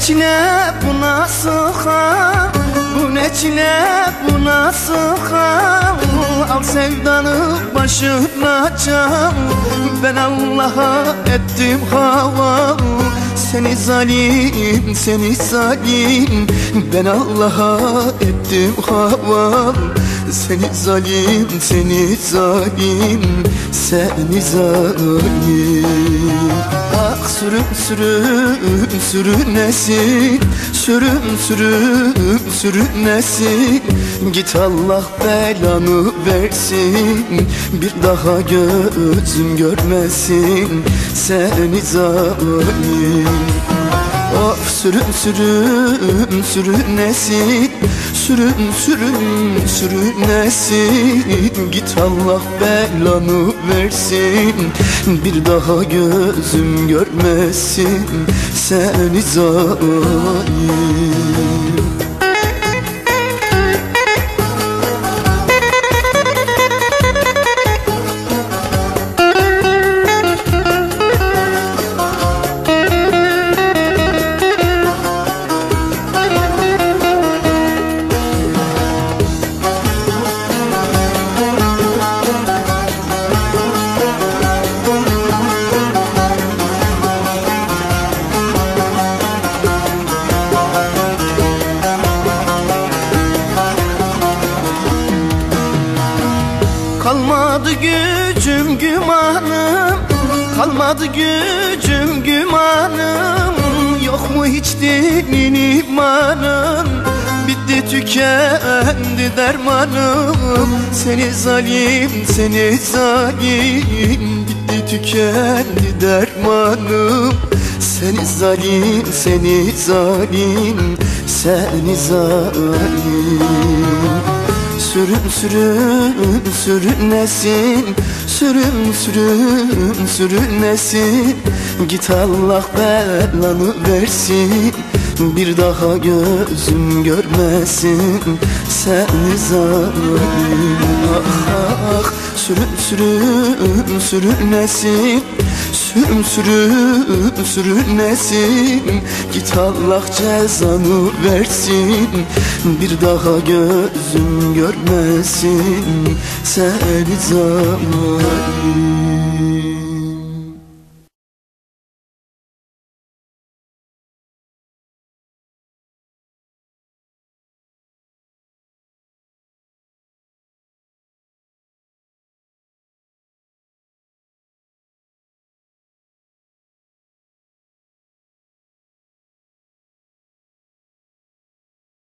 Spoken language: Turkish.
çile bu nasıl hal Bu ne çile bu nasıl hal Al sevdanı başına çal. Ben Allah'a ettim hava Seni zalim, seni zalim Ben Allah'a ettim hava Seni zalim, seni zalim Seni zalim. Ah sürüm sürüm sürünesin Sürüm sürüm sürünesin Git Allah belanı versin. Bir daha gözüm görmesin. Seni zalim Of sürüm sürüm sürünesin Sürüm sürüm sürünesin Git Allah belanı versin. Bir daha gözüm görmesin Seni zalim Kalmadı gücüm gümanım Kalmadı gücüm gümanım. Yok mu hiç dinin imanım Bitti tükendi dermanım. Seni zalim seni zalim. Bitti tükendi dermanım. Seni zalim seni zalim. Seni zalim Sürün sürün sürünesin Sürün sürün sürünesin Git Allah belanı versin. Bir daha gözüm görmesin. Seni zalim ah ah Sürün sürün sürünesin Sürüm sürüm sürünesin. Git Allah cezanı versin. Bir daha gözüm görmesin. Seni zalim